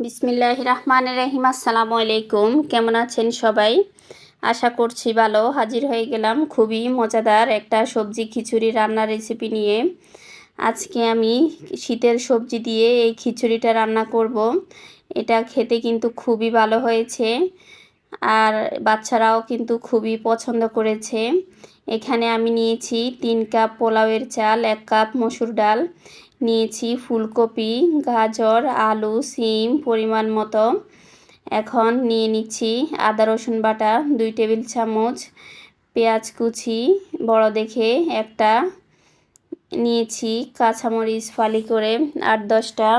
বিসমিল্লাহ রহমান রহিম। আসসালামু আলাইকুম। কেমন আছেন সবাই? আশা করছি ভালো। হাজির হয়ে গেলাম খুবই মজাদার একটা সবজি খিচুড়ি রান্নার রেসিপি নিয়ে। আজকে আমি শীতের সবজি দিয়ে এই খিচুড়িটা রান্না করব। এটা খেতে কিন্তু খুবই ভালো হয়েছে আর বাচ্চারাও কিন্তু খুবই পছন্দ করেছে। এখানে আমি নিয়েছি তিন কাপ পোলাওয়ের চাল, এক কাপ মসুর ডাল নিয়েছি ফুলকপি, গাজর, আলু, সিম, পরিমাণ মতো। এখন নিয়ে নিচ্ছি আদা, রসুন বাটা, দুই টেবিল চামচ পেঁয়াজ কুচি, বড় দেখে একটা। নিয়েছি কাঁচামরিচ ফালি করে আট, দশটা।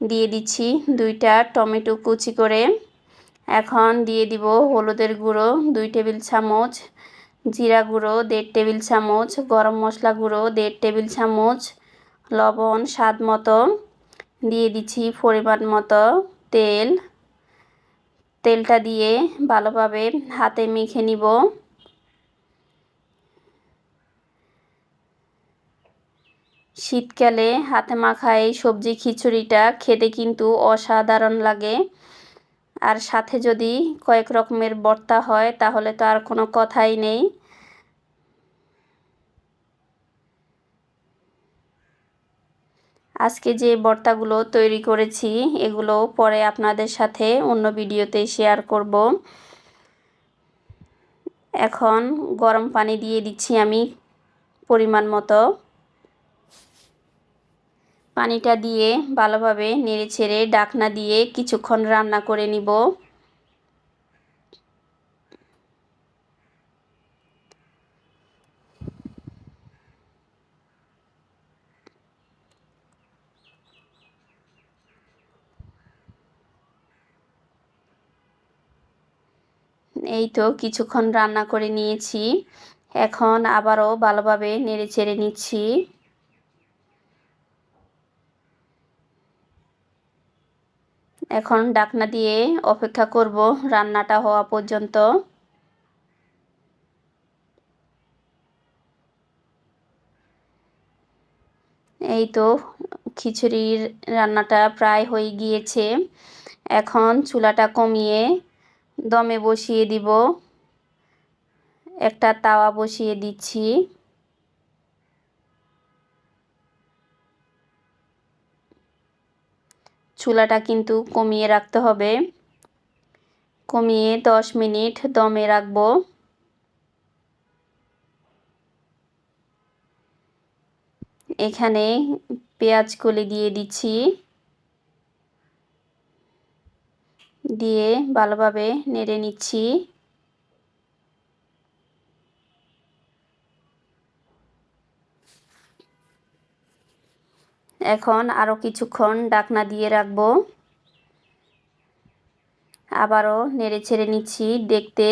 দিয়ে দিচ্ছি দুইটা টমেটো কুচি করে। এখন দিয়ে দিব হলুদের গুঁড়ো, দুই টেবিল চামচ জিরা গুঁড়ো, দেড় টেবিল চামচ গরম মশলা গুঁড়ো, দেড় টেবিল চামচ লবণ, স্বাদ মতো। দিয়ে দিচ্ছি পরিমাণ মতো তেল। তেলটা দিয়ে ভালোভাবে হাতে মেখে নিব। শীতকালে হাতে মাখা এই সবজি খিচুড়িটা খেতে কিন্তু অসাধারণ লাগে। আর সাথে যদি কয়েক রকমের বর্তা হয়, তাহলে তো আর কোনো কথাই নেই। আজকে যে বর্তাগুলো তৈরি করেছি, এগুলো পরে আপনাদের সাথে অন্য ভিডিওতে শেয়ার করব। এখন গরম পানি দিয়ে দিচ্ছি আমি পরিমাণ মতো। পানিটা দিয়ে ভালোভাবে নেড়ে ছেড়ে ডাকনা দিয়ে কিছুক্ষণ রান্না করে নিব। এই তো কিছুক্ষণ রান্না করে নিয়েছি। এখন আবারও ভালোভাবে নেড়ে চেড়ে নিচ্ছি। এখন ডাকনা দিয়ে অপেক্ষা করব রান্নাটা হওয়া পর্যন্ত। এই তো খিচুড়ির রান্নাটা প্রায় হয়ে গিয়েছে। এখন চুলাটা কমিয়ে দমে বসিয়ে দিব। একটা তাওয়া বসিয়ে দিচ্ছি। চুলাটা কিন্তু কমিয়ে রাখতে হবে। কমিয়ে দশ মিনিট দমে রাখব। এখানে পেঁয়াজ কলি দিয়ে দিচ্ছি। দিয়ে ভালোভাবে নেড়ে নিচ্ছি। এখন আরও কিছুক্ষণ ডাকনা দিয়ে রাখব। আবারও নেড়ে ছেড়ে নিচ্ছি। দেখতে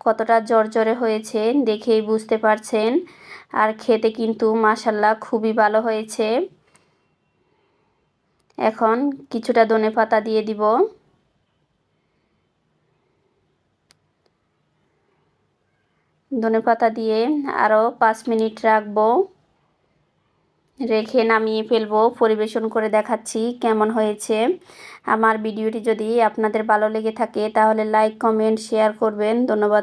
কতটা জর্জরে হয়েছে দেখেই বুঝতে পারছেন। আর খেতে কিন্তু মাসাল্লাহ খুবই ভালো হয়েছে। এখন কিছুটা ধনে পাতা দিয়ে দিব। ধনে পাতা দিয়ে আরও পাঁচ মিনিট রাখব। রেখে নামিয়ে ফেলব, পরিবেশন করে দেখাচ্ছি কেমন হয়েছে। আমার ভিডিওটি যদি আপনাদের ভালো লেগে থাকে তাহলে লাইক কমেন্ট শেয়ার করবেন। ধন্যবাদ।